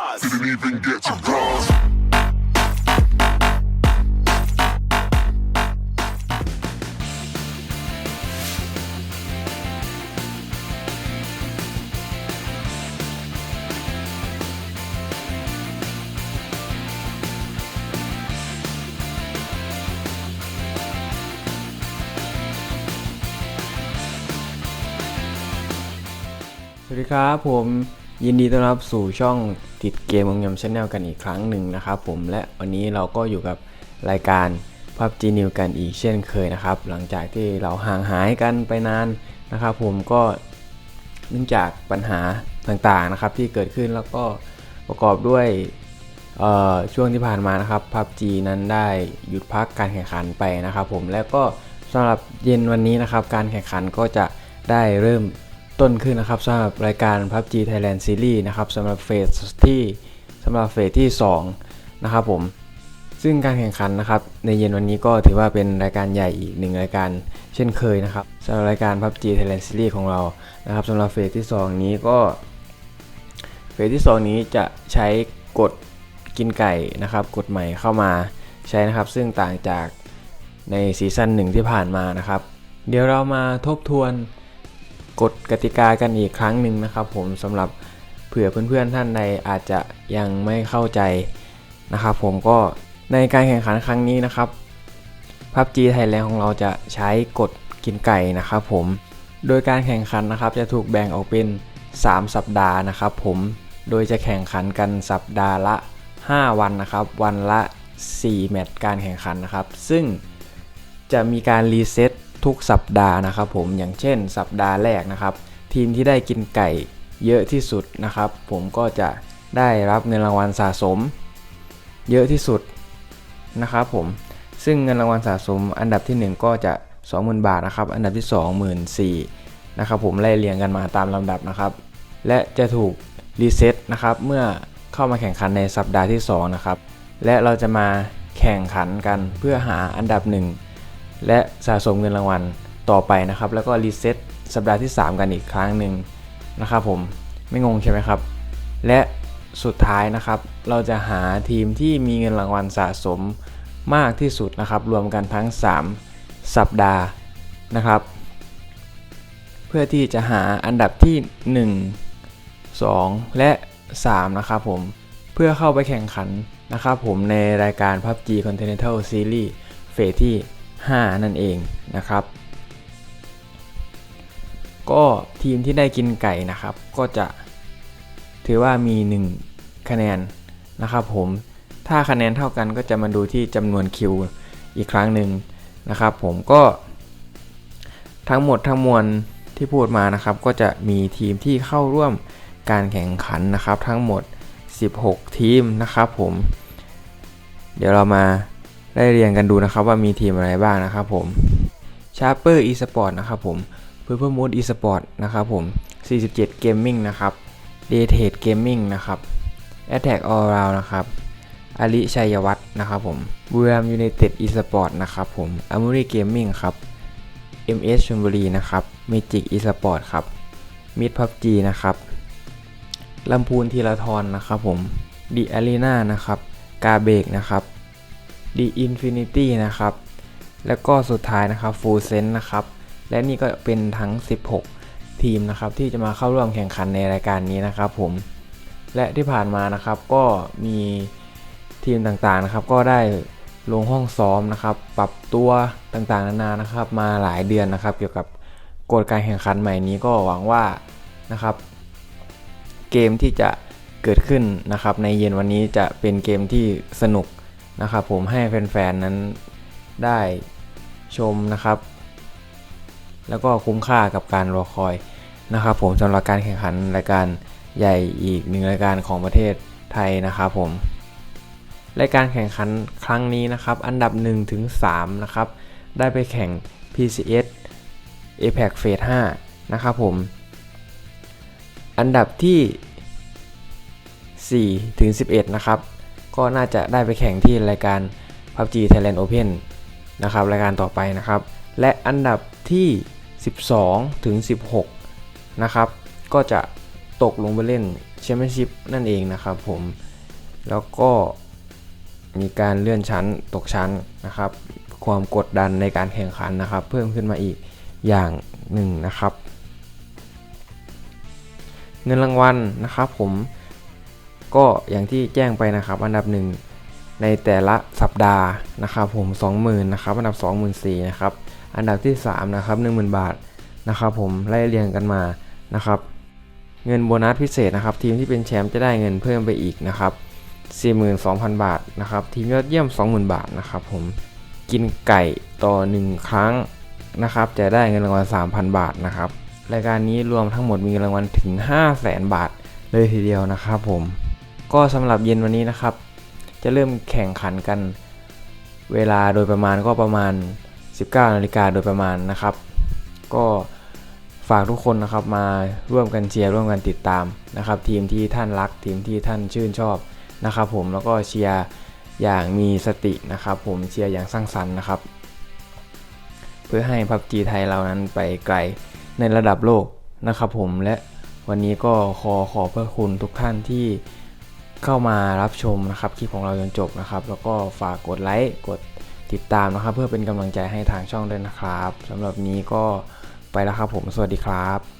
eyes. Didn't even get to bronze. สวัสดีครับ ผมยินดีต้อนรับสู่ช่อง ติดเกมวงยำชาแนลกันอีกครั้งหนึ่งนะครับผมและวันนี้เราก็อยู่กับรายการพับจีนิวกันอีกเช่นเคยนะครับ หลังจากที่เราห่างหายกันไปนานนะครับ ผมก็เนื่องจากปัญหาต่างๆนะครับ ที่เกิดขึ้นแล้วก็ประกอบด้วยเอ่อช่วงที่ผ่านมานะครับพับจีนั้นได้หยุดพักการแข่งขันไปนะครับ ผมแล้วก็สำหรับเย็นวันนี้นะครับ การแข่งขันก็จะได้เริ่ม ต้นขึ้นนะครับสำหรับรายการ PUBG Thailand Series นะครับสำหรับเฟสที่สำหรับเฟสที่2นะครับผมซึ่งการแข่งขันนะครับในเย็นวันนี้ก็ถือว่าเป็นรายการใหญ่อีกหนึ่งรายการเช่นเคยนะครับสำหรับรายการ PUBG Thailand Series ของเรานะครับสำหรับเฟสที่ 2 นี้ก็เฟสที่ 2 นี้จะใช้กฎกินไก่นะครับกฎใหม่เข้ามาใช้นะครับ ซึ่งต่างจากในซีซั่นหนึ่งที่ผ่านมานะครับ เดี๋ยวเรามาทบทวน กฎกติกากันอีกครั้งหนึ่งนะครับ ผมสำหรับเผื่อเพื่อนๆท่านใดอาจจะยังไม่เข้าใจนะครับ ผมก็ในการแข่งขันครั้งนี้นะครับพับจีไทยแลนด์ของเราจะใช้กฎกินไก่นะครับผมโดยการแข่งขันนะครับ จะถูกแบ่งออกเป็น 3 สัปดาห์นะครับ ผมโดยจะแข่งขันกันสัปดาห์ละ 5 วันนะครับ วันละ 4 แมตช์การแข่งขันนะครับ ซึ่งจะมีการรีเซ็ต ทุกสัปดาห์นะครับผมอย่างเช่น สัปดาห์แรกนะครับ ทีมที่ได้กินไก่เยอะที่สุดนะครับ ผมก็จะได้รับเงินรางวัลสะสม เยอะที่สุดนะครับผมซึ่งเงินรางวัลสะสม อันดับทีหนึ่1 ก็จะ 20,000 บาทนะครับ อันดับที่2 14,000นะครับผมไล่เรียงกันมาตามลำดับนะครับ และจะถูกรีเซ็ตนะครับเมื่อเข้ามาแข่งขันในสัปดาห์ที่2นะครับและเราจะมาแข่งขันกันเพื่อหาอันดับหนึ่ง และสะสมเงินรางวัลต่อไปนะครับ แล้วก็รีเซ็ตสัปดาห์ที่ 3 กันอีกครั้งหนึ่งนะครับผมไม่งงใช่ไหมครับ และสุดท้ายนะครับ เราจะหาทีมที่มีเงินรางวัลสะสมมากที่สุดนะครับ รวมกันทั้ง 3 สัปดาห์นะครับ เพื่อที่จะหาอันดับที่ 1 2 และ 3 นะครับผมเพื่อเข้าไปแข่งขันนะครับผมในรายการ PUBG Continental Series เฟสที่ 5 นั่นเองนะครับ ก็ทีมที่ได้กินไก่นะครับ ก็จะถือว่ามี 1 คะแนนนะครับผมถ้าคะแนนเท่ากันก็จะมาดูที่จำนวนคิวอีกครั้งหนึ่งนะครับผมก็ทั้งหมดทั้งมวลที่พูดมานะครับ ก็จะมีทีมที่เข้าร่วมการแข่งขันนะครับ ทั้งหมด 16 ทีมนะครับผม เดี๋ยวเรามา ได้เรียงกันดูนะครับว่ามีทีมอะไรบ้างนะครับผม Sharper eSport นะครับผม Purple Moon eSport นะครับผม 47 Gaming นะครับ d a t e Gaming นะครับ Attack All Round นะครับอาริชัยวัฒน์นะครับผมบุรีรัมยูไนเต็ด eSport นะครับผม a m u r i Gaming ครับ MS ชลบุรีนะครับ Magic eSport ครับ Mid PUBG นะครับลำพูนทีละทรนนะครับผม The Arena นะครับ กาเบกนะครับ The Infinity นะครับ แล้วก็สุดท้ายนะครับ Full Sense นะครับ และนี่ก็เป็นทั้ง 16 ทีมนะครับที่จะมาเข้าร่วมแข่งขันในรายการนี้นะครับผม และที่ผ่านมานะครับก็มีทีมต่างๆนะครับ ก็ได้ลงห้องซ้อมนะครับ ปรับตัวต่างๆนานานะครับ มาหลายเดือนนะครับ เกี่ยวกับกฎการแข่งขันใหม่นี้ก็หวังว่านะครับ เกมที่จะเกิดขึ้นนะครับ ในเย็นวันนี้จะเป็นเกมที่สนุก นะครับผมให้แฟนๆนั้นได้ชมนะครับ แล้วก็คุ้มค่ากับการรอคอยนะครับ ผมสำหรับการแข่งขันรายการใหญ่อีกหนึ่งรายการของประเทศไทยนะครับผมรายการแข่งขันครั้งนี้นะครับ อันดับ1ถึง3นะครับ ได้ไปแข่ง PCS APEC Phase 5นะครับผม อันดับที่4ถึง11 นะครับ ก็น่าจะได้ไปแข่งที่รายการ PUBG Thailand Open นะครับรายการต่อไปนะครับ และอันดับที่ 12 ถึง 16 นะครับ ก็จะตกลงไปเล่นแชมเปี้ยนชิพนั่นเองนะครับผมแล้วก็มีการเลื่อนชั้นตกชั้นนะครับ ความกดดันในการแข่งขันนะครับ เพิ่มขึ้นมาอีกอย่างหนึ่งนะครับ เงินรางวัลนะครับผม ก็อย่างที่แจ้งไปนะครับ อันดับหนึ่งในแต่ละสัปดาห์นะครับผม 20,000นะครับอันดับ 24,000นะครับอันดับที่3นะครับ10,000 บาทนะครับผมไล่เรียงกันมานะครับ เงินโบนัสพิเศษนะครับ ทีมที่เป็นแชมป์จะได้เงินเพิ่มไปอีกนะครับ42,000 บาทนะครับทีมยอดเยี่ยม 20,000 บาทนะครับผมกินไก่ต่อ 1 ครั้งนะครับจะได้เงินรางวัล 3,000 บาทนะครับรายการนี้รวมทั้งหมดมีเงินรางวัลถึง 500,000 บาทเลยทีเดียวนะครับผม ก็สำหรับเย็นวันนี้นะครับ จะเริ่มแข่งขันกัน เวลาโดยประมาณก็ประมาณ 19นาฬิกาโดยประมาณนะครับ ก็ฝากทุกคนนะครับมาร่วมกันเชียร์ร่วมกันติดตามนะครับ ทีมที่ท่านรักทีมที่ท่านชื่นชอบนะครับ ผมแล้วก็เชียร์อย่างมีสตินะครับ ผมเชียร์อย่างสร้างสรรค์นะครับ เพื่อให้พับจีไทยเรานั้นไปไกลในระดับโลกนะครับ ผมและวันนี้ก็ขอขอบพระคุณทุกท่านที่ เข้ามารับชมนะครับคลิปของเราจนจบนะครับ แล้วก็ฝากกดไลค์กดติดตามนะครับ เพื่อเป็นกำลังใจให้ทางช่องด้วยนะครับสำหรับนี้ก็ไปแล้วครับผมสวัสดีครับ